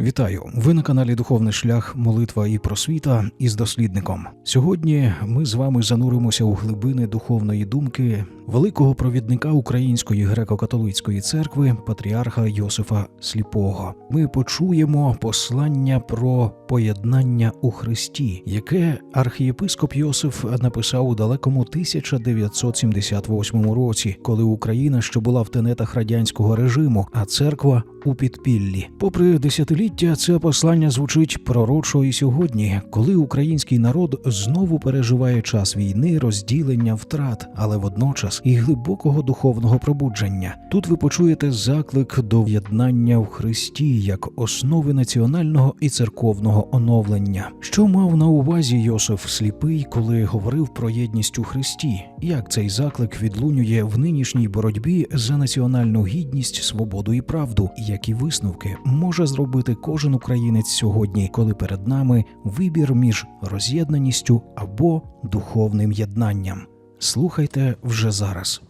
Вітаю! Ви на каналі Духовний шлях, молитва і просвіта із дослідником. Сьогодні ми з вами зануримося у глибини духовної думки великого провідника Української греко-католицької церкви патріарха Йосифа Сліпого. Ми почуємо послання про поєднання у Христі, яке архієпископ Йосиф написав у далекому 1978 році, коли Україна ще була в тенетах радянського режиму, а церква у підпіллі. Попри десятиліття, це послання звучить пророчо і сьогодні, коли український народ знову переживає час війни, розділення, втрат, але водночас і глибокого духовного пробудження. Тут ви почуєте заклик до в'єднання в Христі як основи національного і церковного оновлення. Що мав на увазі Йосиф Сліпий, коли говорив про єдність у Христі? Як цей заклик відлунює в нинішній боротьбі за національну гідність, свободу і правду? Які висновки може зробити кожен українець сьогодні, коли перед нами вибір між роз'єднаністю або духовним єднанням? Слухайте вже зараз.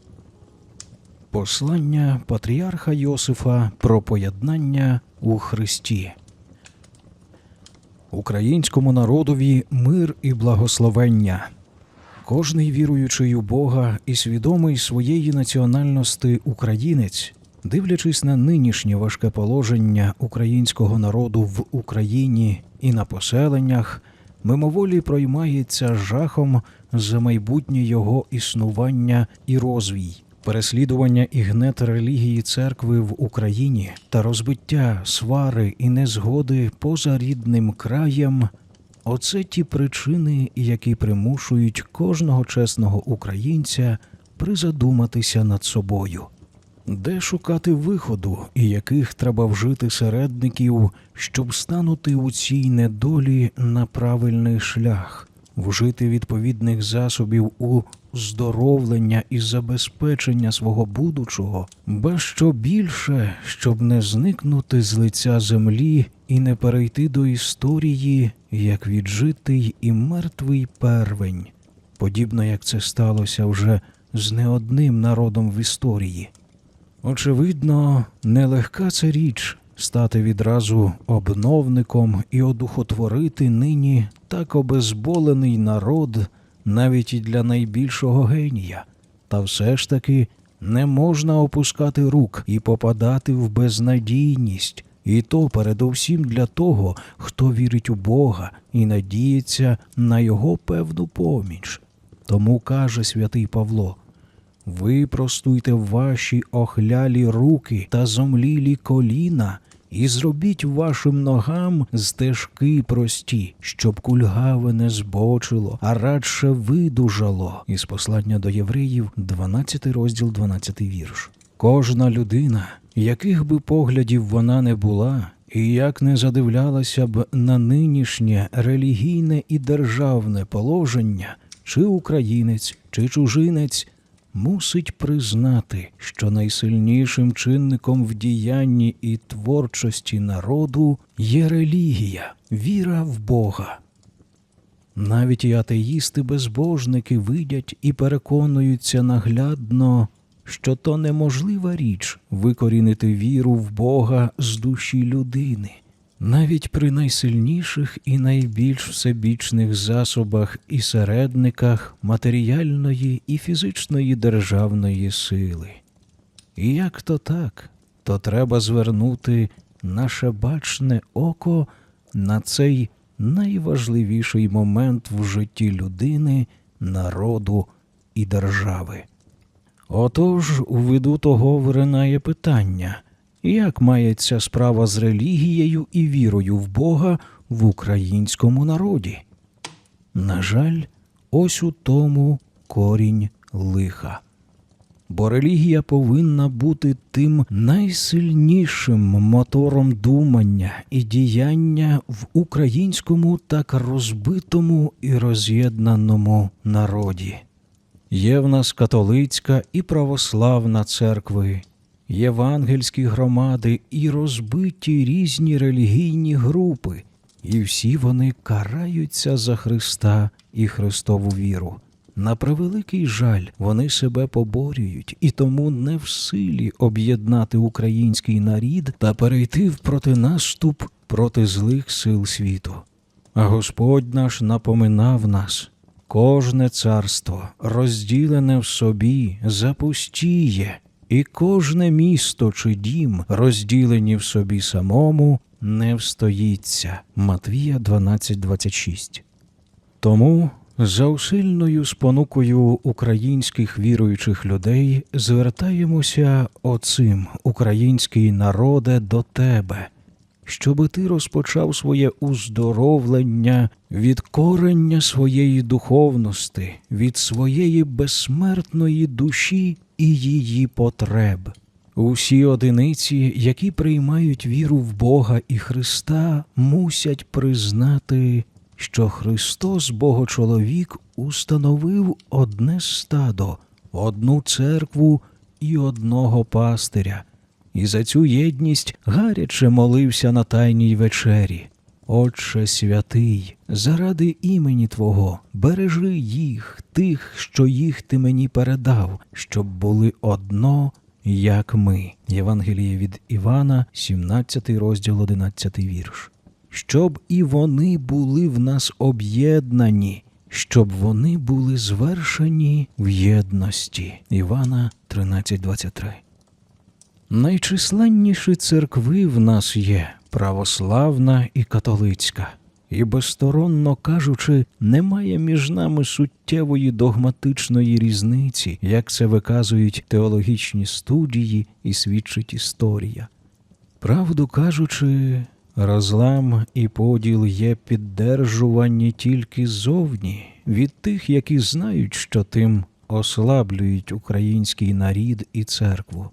Послання патріарха Йосифа про поєднання у Христі. Українському народові мир і благословення. Кожний віруючий у Бога і свідомий своєї національності українець, дивлячись на нинішнє важке положення українського народу в Україні і на поселеннях, мимоволі проймається жахом за майбутнє його існування і розвій. Переслідування і гнет релігії церкви в Україні та розбиття свари і незгоди поза рідним краєм Оце ті причини, які примушують кожного чесного українця призадуматися над собою, де шукати виходу і яких треба вжити середників, щоб станути у цій недолі на правильний шлях, вжити відповідних засобів у здоровлення і забезпечення свого будучого, ба що більше, щоб не зникнути з лиця землі і не перейти до історії як віджитий і мертвий первень, подібно як це сталося вже з не одним народом в історії. Очевидно, нелегка це річ стати відразу обновником і одухотворити нині так обезболений народ навіть і для найбільшого генія, та все ж таки не можна опускати рук і попадати в безнадійність, і то передовсім для того, хто вірить у Бога і надіється на його певну поміч. Тому каже святий Павло. Ви простуйте ваші охлялі руки та зомлілі коліна, і зробіть вашим ногам стежки прості, щоб кульгаве не збочило, а радше видужало. Із послання до євреїв, 12 розділ, 12 вірш. Кожна людина, яких би поглядів вона не була, і як не задивлялася б на нинішнє релігійне і державне положення, чи українець, чи чужинець мусить признати, що найсильнішим чинником в діянні і творчості народу є релігія, віра в Бога. Навіть і атеїсти-безбожники видять і переконуються наглядно, що то неможлива річ викорінити віру в Бога з душі людини. Навіть при найсильніших і найбільш всебічних засобах і середниках матеріальної і фізичної державної сили. І як то так, то треба звернути наше бачне око на цей найважливіший момент в житті людини, народу і держави. Отож, у виду того виринає питання, як мається справа з релігією і вірою в Бога в українському народі? На жаль, ось у тому корінь лиха. Бо релігія повинна бути тим найсильнішим мотором думання і діяння в українському так розбитому і роз'єднаному народі. Є в нас католицька і православна церкви, євангельські громади і розбиті різні релігійні групи, і всі вони караються за Христа і Христову віру. На превеликий жаль, вони себе поборюють і тому не в силі об'єднати український нарід та перейти в протинаступ проти злих сил світу. А Господь наш напоминав нас, кожне царство, розділене в собі, запустіє, і кожне місто чи дім, розділені в собі самому, не встоїться. Матвія 12.26 Тому за усильною спонукою українських віруючих людей звертаємося оцим, український народе, до тебе, щоби ти розпочав своє уздоровлення від корення своєї духовності, від своєї безсмертної душі і її потреб. Усі одиниці, які приймають віру в Бога і Христа, мусять признати, що Христос, Богочоловік, установив одне стадо, одну церкву і одного пастиря, і за цю єдність гаряче молився на тайній вечері. Отче святий, заради імені Твого, бережи їх, тих, що їх ти мені передав, щоб були одно, як ми. Євангеліє від Івана, 17 розділ, 11 вірш. Щоб і вони були в нас об'єднані, щоб вони були звершені в єдності. Івана 13.23 Найчисленніші церкви в нас є православна і католицька, і безсторонно кажучи, немає між нами суттєвої догматичної різниці, як це виказують теологічні студії і свідчить історія. Правду кажучи, розлам і поділ є піддержувані тільки ззовні від тих, які знають, що тим ослаблюють український нарід і церкву.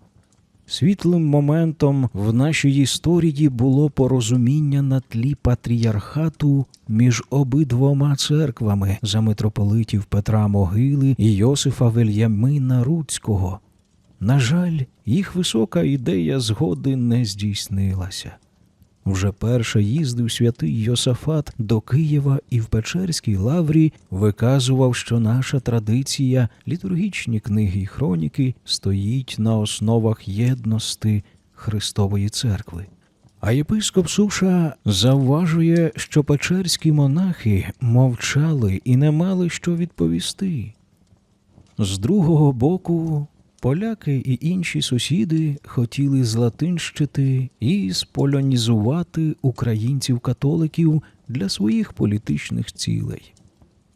Світлим моментом в нашій історії було порозуміння на тлі патріархату між обидвома церквами за митрополитів Петра Могили і Йосифа Вельямина Руцького. На жаль, їх висока ідея згоди не здійснилася. Вже перше їздив святий Йосафат до Києва і в Печерській лаврі виказував, що наша традиція, літургічні книги й хроніки стоїть на основах єдності Христової церкви. А єпископ Суша завважує, що печерські монахи мовчали і не мали що відповісти. З другого боку, поляки і інші сусіди хотіли златинщити і сполонізувати українців-католиків для своїх політичних цілей.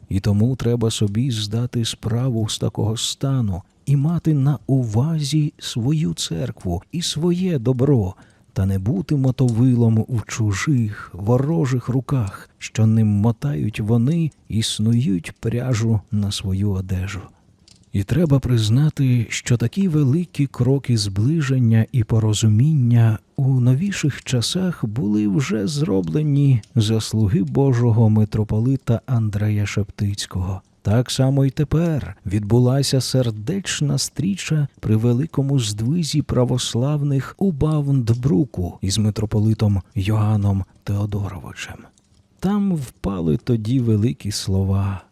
І тому треба собі здати справу з такого стану і мати на увазі свою церкву і своє добро, та не бути мотовилом в чужих ворожих руках, що ним мотають вони і снують пряжу на свою одежу. І треба признати, що такі великі кроки зближення і порозуміння у новіших часах були вже зроблені заслуги Божого митрополита Андрея Шептицького. Так само й тепер відбулася сердечна стріча при великому здвизі православних у Баундбруку із митрополитом Йоанном Теодоровичем. Там впали тоді великі слова.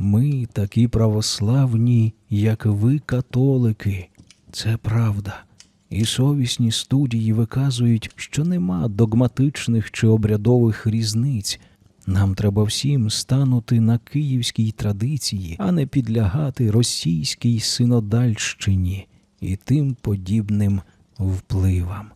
Ми такі православні, як ви, католики. Це правда. І совісні студії виказують, що нема догматичних чи обрядових різниць. Нам треба всім станути на київській традиції, а не підлягати російській синодальщині і тим подібним впливам.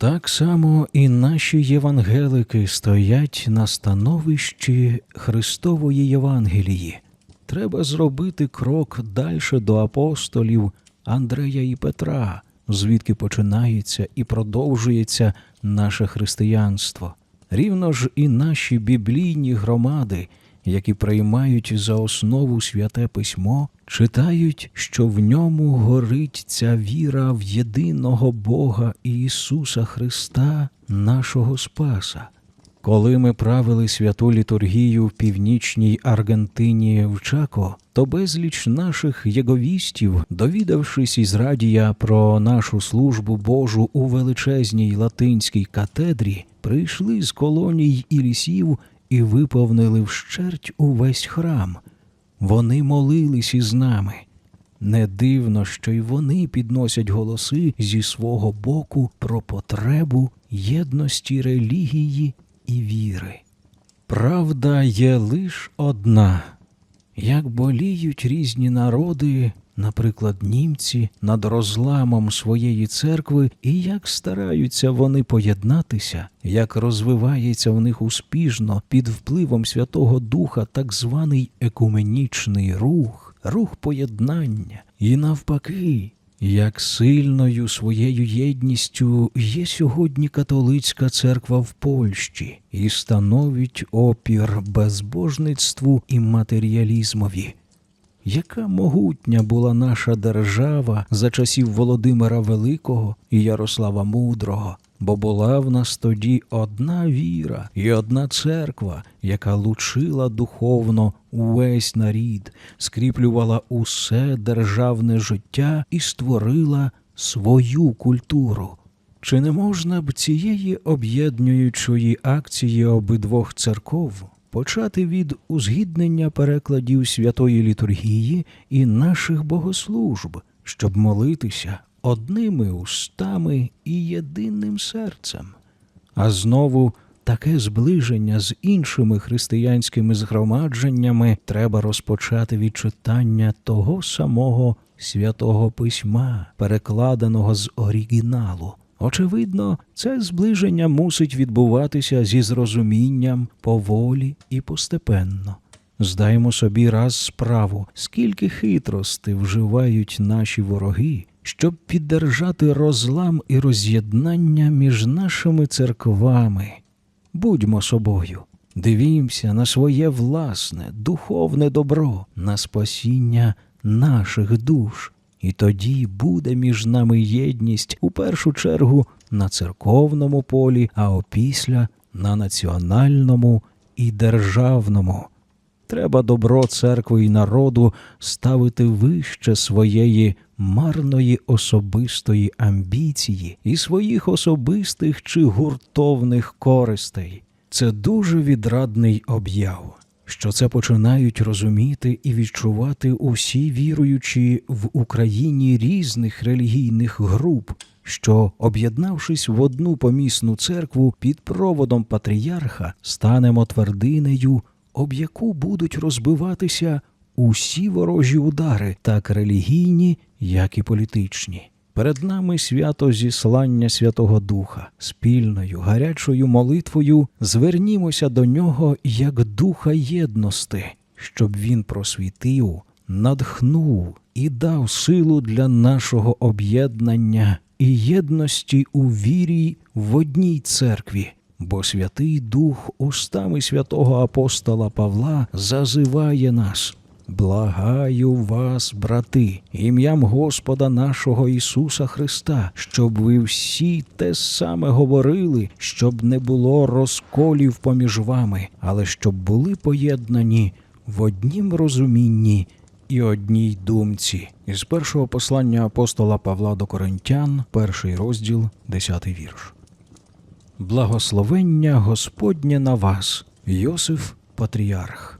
Так само і наші євангелики стоять на становищі Христової Євангелії. Треба зробити крок дальше до апостолів Андрея і Петра, звідки починається і продовжується наше християнство. Рівно ж і наші біблійні громади, які приймають за основу святе письмо, читають, що в ньому горить ця віра в єдиного Бога Ісуса Христа, нашого Спаса. Коли ми правили святу літургію в північній Аргентині в Чако, то безліч наших єговістів, довідавшись із радія про нашу службу Божу у величезній латинській катедрі, прийшли з колоній і лісів і виповнили вщерть увесь храм. Вони молились із нами. Не дивно, що й вони підносять голоси зі свого боку про потребу єдності релігії і віри. Правда є лиш одна. Як боліють різні народи, наприклад, німці, над розламом своєї церкви, і як стараються вони поєднатися, як розвивається в них успішно під впливом Святого Духа так званий екуменічний рух, рух поєднання, і навпаки, як сильною своєю єдністю є сьогодні католицька церква в Польщі і становить опір безбожництву і матеріалізмові. Яка могутня була наша держава за часів Володимира Великого і Ярослава Мудрого, бо була в нас тоді одна віра і одна церква, яка лучила духовно увесь нарід, скріплювала усе державне життя і створила свою культуру. Чи не можна б цієї об'єднуючої акції обидвох церков почати від узгіднення перекладів святої літургії і наших богослужб, щоб молитися одними устами і єдиним серцем? А знову таке зближення з іншими християнськими згромадженнями треба розпочати від читання того самого святого письма, перекладеного з оригіналу. Очевидно, це зближення мусить відбуватися зі зрозумінням поволі і постепенно. Здаємо собі раз справу, скільки хитрости вживають наші вороги, щоб піддержати розлам і роз'єднання між нашими церквами. Будьмо собою, дивімося на своє власне, духовне добро, на спасіння наших душ. І тоді буде між нами єдність у першу чергу на церковному полі, а опісля на національному і державному. Треба добро церкви і народу ставити вище своєї марної особистої амбіції і своїх особистих чи гуртовних користей. Це дуже відрадний об'яв що це починають розуміти і відчувати усі віруючі в Україні різних релігійних груп, що, об'єднавшись в одну помісну церкву під проводом патріарха, станемо твердинею, об яку будуть розбиватися усі ворожі удари, так релігійні, як і політичні. Перед нами свято зіслання Святого Духа, спільною гарячою молитвою звернімося до нього як духа єдності, щоб він просвітив, надхнув і дав силу для нашого об'єднання і єдності у вірі в одній церкві. Бо Святий Дух устами святого апостола Павла зазиває нас Благаю вас, брати, ім'ям Господа нашого Ісуса Христа, щоб ви всі те саме говорили, щоб не було розколів поміж вами, але щоб були поєднані в однім розумінні і одній думці. Із першого послання апостола Павла до Коринтян, перший розділ, десятий вірш. Благословення Господнє на вас, Йосиф Патріарх.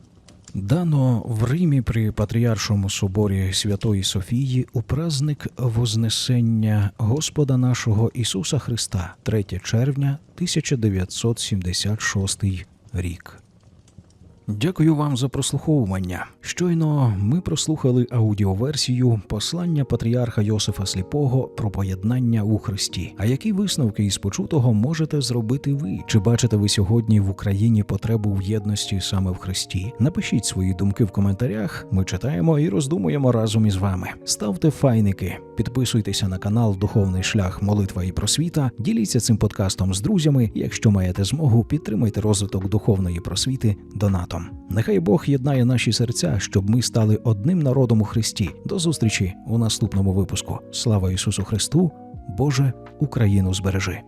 Дано в Римі при Патріаршому соборі Святої Софії у праздник Вознесення Господа нашого Ісуса Христа, 3 червня 1976 рік. Дякую вам за прослуховування. Щойно ми прослухали аудіоверсію послання патріарха Йосифа Сліпого про поєднання у Христі. А які висновки із почутого можете зробити ви? Чи бачите ви сьогодні в Україні потребу в єдності саме в Христі? Напишіть свої думки в коментарях. Ми читаємо і роздумуємо разом із вами. Ставте файники, підписуйтеся на канал Духовний шлях, молитва і просвіта. Діліться цим подкастом з друзями. Якщо маєте змогу, підтримайте розвиток духовної просвіти донатом. Нехай Бог єднає наші серця, щоб ми стали одним народом у Христі. До зустрічі у наступному випуску. Слава Ісусу Христу! Боже, Україну збережи!